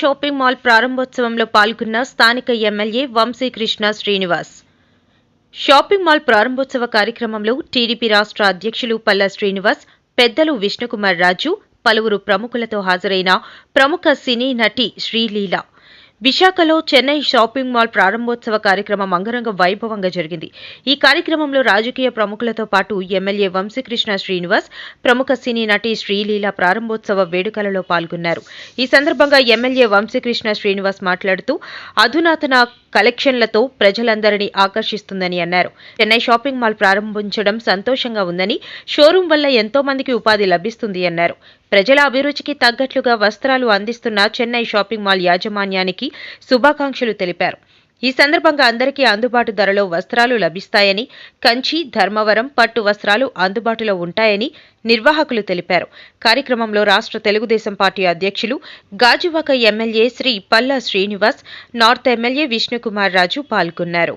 Shopping mall ప్రారంభోత్సవంలో పాల్గొన్న స్థానిక MLA Vamsikrishna Srinivas. Shopping mall ప్రారంభోత్సవ కార్యక్రమంలో టీడీపీ రాష్ట్ర అధ్యక్షులు పల్లా శ్రీనివాస్ పెద్దలు విష్ణుకుమార్ రాజు పలువురు ప్రముఖులతో హాజరైన ప్రముఖ సినీ నటి శ్రీలీల. విశాఖలో చెన్నై షాపింగ్ మాల్ ప్రారంభోత్సవ కార్యక్రమం అంగరంగ వైభవంగా జరిగింది. ఈ కార్యక్రమంలో రాజకీయ ప్రముఖులతో పాటు ఎమ్మెల్యే వంశీకృష్ణ శ్రీనివాస్ ప్రముఖ సినీ నటి శ్రీలీల ప్రారంభోత్సవ వేడుకలలో పాల్గొన్నారు. ఈ సందర్భంగా ఎమ్మెల్యే వంశీకృష్ణ శ్రీనివాస్ మాట్లాడుతూ అధునాతన కలెక్షన్లతో ప్రజలందరినీ ఆకర్షిస్తుందని అన్నారు. చెన్నై షాపింగ్ మాల్ ప్రారంభించడం సంతోషంగా ఉందని షోరూం వల్ల ఎంతో మందికి ఉపాధి లభిస్తుంది అన్నారు. ప్రజల అభిరుచికి తగ్గట్లుగా వస్త్రాలు అందిస్తున్న చెన్నై షాపింగ్ మాల్ యాజమాన్యానికి శుభాకాంక్షలు తెలిపారు. ఈ సందర్భంగా అందరికీ అందుబాటు ధరలో వస్త్రాలు లభిస్తాయని కంచి ధర్మవరం పట్టు వస్త్రాలు అందుబాటులో ఉంటాయని నిర్వాహకులు తెలిపారు. కార్యక్రమంలో రాష్ట్ర తెలుగుదేశం పార్టీ అధ్యక్షులు Gajuwaka MLA Shri Palla Srinivas north MLA Vishnukumar Raju పాల్గొన్నారు.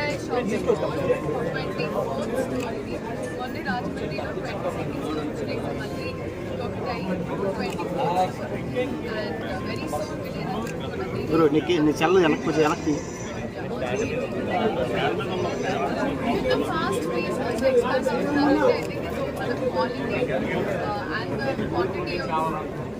చెన్నై షాపింగ్ ట్వంటీ ఫోర్త్ ఉంది మొన్న రాజమండ్రిలో ట్వంటీ సెకండ్ నెక్స్ట్ మళ్ళీ ఇంకొకటి twenty fourth and very soon గురు నీకు నీ సెల్ వెనక్కి కొంచెం వెనక్కి think it's all the quality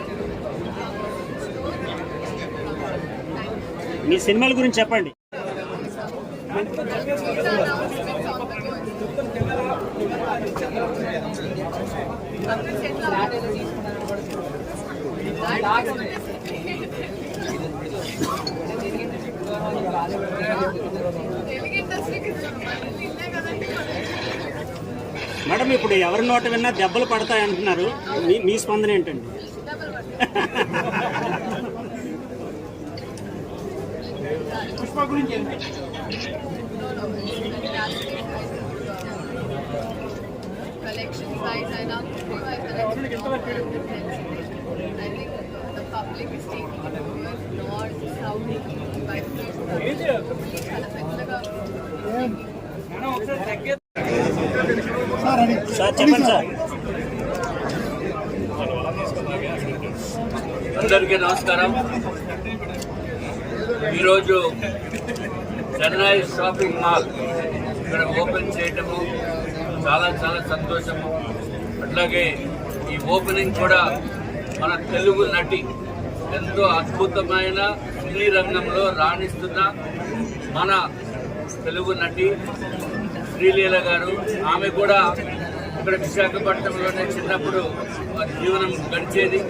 మీ సినిమాల గురించి చెప్పండి. మేడం ఇప్పుడు ఎవరి నోట విన్నా దెబ్బలు పడతాయి అంటున్నారు. మీ మీ స్పందన ఏంటండి? డబల్ పట్టు collection wise and our movie wise collection I think the public is taking it over north, south, by చాలా పెద్దగా సార్ చెప్పండి సార్ అందరికీ నమస్కారం ఈరోజు చెన్నై షాపింగ్ మాల్ ఇక్కడ ఓపెన్ చేయటము చాలా చాలా సంతోషము. అట్లాగే ఈ ఓపెనింగ్ కూడా మన తెలుగు నటి ఎంతో అద్భుతమైన సినీ రంగంలో రాణిస్తున్న మన తెలుగు నటి శ్రీలీల గారు. ఆమె కూడా ఇక్కడ విశాఖపట్నంలోనే చిన్నప్పుడు జీవనం గడిచేది.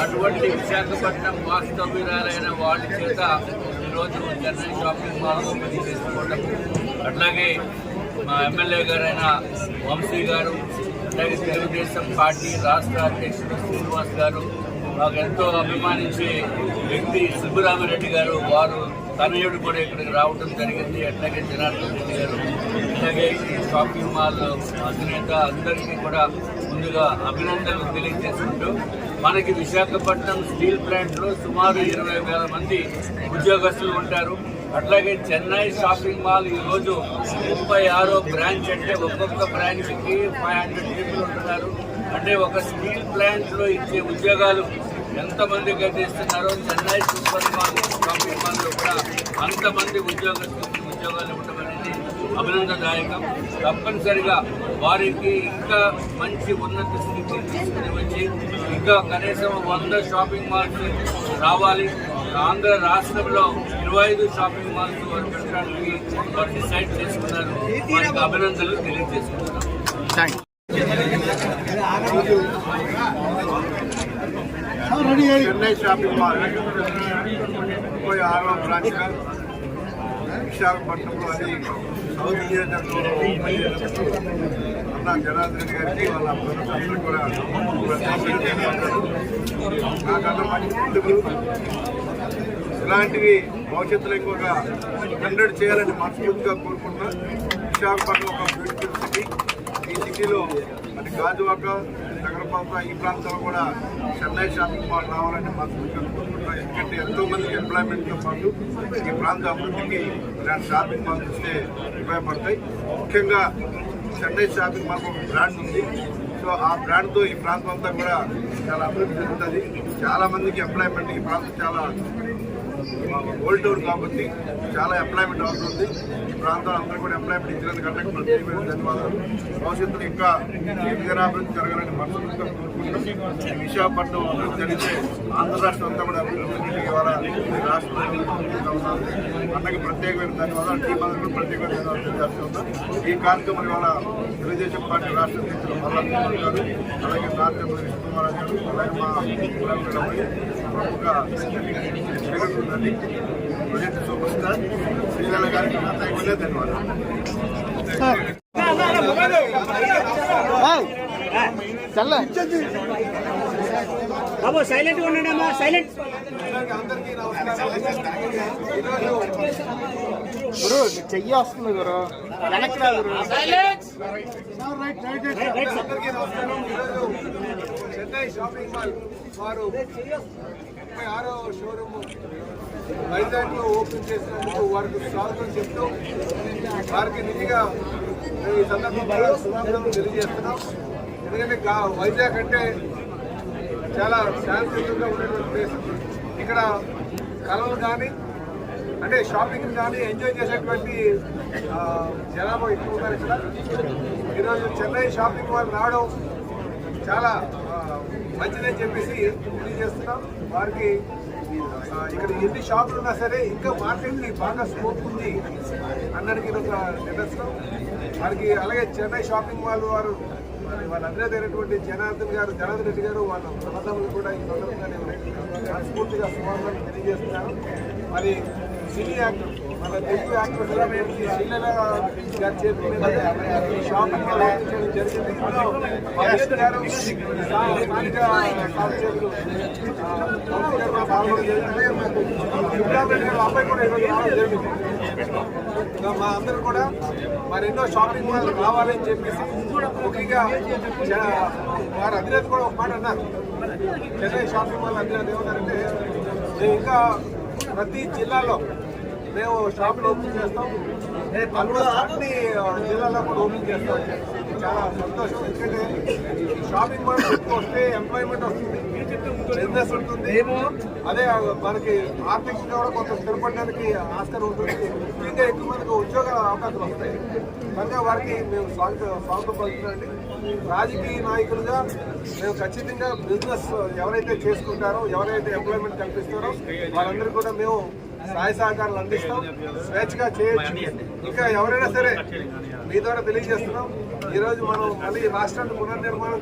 అటువంటి విశాఖపట్నం వాస్తవ్యురాలైన వాళ్ళ చేత ఈరోజు చెన్నై షాపింగ్ మాల్ ఓపెన్ చేసుకోవడం అట్లాగే మా ఎమ్మెల్యే గారైన వంశీ గారు అట్లాగే తెలుగుదేశం పార్టీ రాష్ట్ర అధ్యక్షుడు శ్రీనివాస్ గారు మాకు ఎంతో అభిమానించే వ్యక్తి సుబ్బరామరెడ్డి గారు వారు తనయుడు కూడా ఇక్కడికి రావడం జరిగింది అట్లాగే జనార్దన్ రెడ్డి గారు అట్లాగే ఈ షాపింగ్ మాల్ అధినేత అందరికీ కూడా ముందుగా అభినందనలు తెలియజేసుకుంటూ మనకి విశాఖపట్నం స్టీల్ ప్లాంట్లో సుమారు ఇరవై వేల మంది ఉద్యోగస్తులు ఉంటారు. అట్లాగే చెన్నై షాపింగ్ మాల్ ఈరోజు ముప్పై ఆరో బ్రాంచ్ అంటే ఒక్కొక్క బ్రాంచ్కి ఫైవ్ హండ్రెడ్ పీపుల్ ఉంటున్నారు. అంటే ఒక స్టీల్ ప్లాంట్లో ఇచ్చే ఉద్యోగాలు ఎంతమందికి అయితే ఇస్తున్నారో చెన్నై సూపర్ మాల్ షాపింగ్ మాల్లో కూడా అంతమంది ఉద్యోగస్తులు ఉద్యోగాలు ఇవ్వడం అనేది అభినందనదాయకం తప్పనిసరిగా వారికి ఇంకా మంచి ఉన్నత స్థితికి తీసుకుని వచ్చి ఇంకా కనీసం వంద షాపింగ్ మాల్స్ రావాలి. ఆంధ్ర రాష్ట్రంలో ఇరవై ఐదు షాపింగ్ మాల్స్ వారు పెట్టడానికి వారు డిసైడ్ చేసుకున్నారు. వారికి అభినందనలు తెలియజేసుకుంటున్నారు చెన్నై షాపింగ్ మాల్. ముప్పై ఆరో బ్రాంచ్గా విశాఖపట్నంలో అది సౌత్ నియోజకవర్గంలో ఓపెన్ జనార్దన్ గారికి వాళ్ళ ప్రజలందరూ కూడా నాకన్నా మంచి ఇలాంటివి భవిష్యత్తులో ఇంకొక హండ్రెడ్ చేయాలని మనస్ఫూర్తిగా కోరుకుంటున్నాను విశాఖపట్నం ఒక బ్యూటిఫుల్ సిటీ ఈ సిటీలో అది గాజువాక నగరపాత ఈ ప్రాంతంలో కూడా చెన్నై షాపింగ్ మాల్ రావాలని మనస్ఫూర్తిగా కోరుకుంటున్నా. ఎందుకంటే ఎంతో మందికి ఎంప్లాయ్మెంట్తో పాటు ఈ ప్రాంత అభివృద్ధికి ఇలాంటి షాపింగ్ మాల్ చూస్తే ఉపయోగపడతాయి. ముఖ్యంగా చెన్నై షాపింగ్ మాల్ ఒక బ్రాండ్ ఉంది. సో ఆ బ్రాండ్తో ఈ ప్రాంతం అంతా కూడా చాలా అభివృద్ధి చెందుతుంది. చాలా మందికి ఎంప్లాయ్మెంట్ ఈ ప్రాంతం చాలా ఓల్డ్ టౌన్ కాబట్టి చాలా ఎంప్లాయ్మెంట్ అవుతుంది. ఈ ప్రాంతంలో అందరూ కూడా ఎంప్లాయ్మెంట్ ఇచ్చినందుకు ప్రత్యేకమైన ధన్యవాదాలు. భవిష్యత్తులో ఇంకా అభివృద్ధి జరగాలని మనస్ఫూర్తిగా కోరుకుంటున్నాం. విశాఖపట్నం అభివృద్ధి జరిగితే ఆంధ్ర రాష్ట్రం అంతా కూడా అభివృద్ధి ద్వారా ఇవాళ ఈ అన్నకి ప్రత్యేకమైన ధన్యవాదాలు. టీ అందరికీ ప్రత్యేకమైన ధన్యవాదాలు తెలియజేస్తున్నాం ఈ కార్యక్రమం ఇవాళ తెలుగుదేశం పార్టీ రాష్ట్ర అధ్యక్షులు మల్లారెడ్డి గారు అలాగే నాట్యపల్లి విష్ణుకుమార్ గారు అలాగే మా ప్రముఖ Jaganmohan present super star Sreeleela గారికి నా తగిన ధన్యవాదాలు బాబు ఉండండి అమ్మా సైలెంట్ గురు చెయ్యి వస్తుంది గురు వెనక్కి రాదు గురు చెన్నై షాపింగ్ మాల్ వారు ముప్పై ఆరో షోరూమ్ వైజాగ్లో ఓపెన్ చేసినందుకు వారికి స్వాగతం చెప్తూ వారికి నిజంగా ఈ సందర్భంగా స్వాగతం తెలియజేస్తున్నాం. ఎందుకంటే వైజాగ్ అంటే చాలా శాంతియుతంగా ఉన్నటువంటి ప్లేస్ ఇక్కడ కళలు కానీ అంటే షాపింగ్ కానీ ఎంజాయ్ చేసేటువంటి జనాభా ఎక్కువ ఉన్నారు ఇక్కడ ఈరోజు చెన్నై షాపింగ్ వాళ్ళు రావడం చాలా మంచిదని చెప్పేసి తెలియజేస్తున్నాం వారికి ఇక్కడ ఎన్ని షాపులు ఉన్నా సరే ఇంకా మార్కెట్ని బాగా స్కోప్ ఉంది అందరికీ ఇది ఒక నిర్ణయిస్తాం వారికి అలాగే చెన్నై షాపింగ్ మాల్ వారు మరి వాళ్ళ అధినేతైనటువంటి జనార్దన్ గారు జనార్దన్ రెడ్డి గారు వాళ్ళ ప్రబంధములు కూడా ఈ సందర్భంగా నేను మనస్ఫూర్తిగా శుభాకాంక్షలు తెలియజేస్తున్నాను మరి సినీ యాక్టర్ మన తెలుగు యాక్టర్ శ్రీలీల గారి చేతుల మీద ఈ షాపింగ్ జరిగింది. ఇందులో మహేష్ గారు స్థానిక సాంకేతులు పాల్గొనడం జరిగింది. అలాగే గారు అబ్బాయి కూడా ఈరోజు రావడం జరిగింది. మా అందరూ కూడా మరెన్నో షాపింగ్ మాల్ రావాలని చెప్పేసి ముఖ్యంగా వారి అధినేత కూడా ఒక మాట అన్నారు. చెన్నై షాపింగ్ మాల్ అధినేత ఏమన్నారంటే ఇంకా ప్రతి జిల్లాలో మేము షాపులు ఓపెన్ చేస్తాం. అందులో అన్ని జిల్లాలో కూడా ఓపెన్ చేస్తాం. చాలా సంతోషం. ఎందుకంటే షాపింగ్ మాల్ వస్తే ఎంప్లాయ్మెంట్ వస్తుంది. బిజినెస్ ఉంటుంది. అదే మనకి ఆర్థికంగా కూడా కొంత స్థిరపడడానికి ఆస్కారం ఉంటుంది. ఇంకా ఎక్కువ మందికి ఉద్యోగ అవకాశాలు వస్తాయి. కనుక వారికి మేము స్వాగత స్వాగతం పలుకుతున్నాండి రాజకీయ నాయకులుగా మేము ఖచ్చితంగా బిజినెస్ ఎవరైతే చేసుకుంటారో ఎవరైతే ఎంప్లాయ్మెంట్ కల్పిస్తారో వారందరూ కూడా మేము సహాయ సహకారాలు అందిస్తాం. స్వేచ్ఛగా చేయొచ్చు. ఇంకా ఎవరైనా సరే మీ ద్వారా తెలియజేస్తున్నాం. ఈరోజు మనం మళ్ళీ రాష్ట్రాన్ని పునర్నిర్మాణం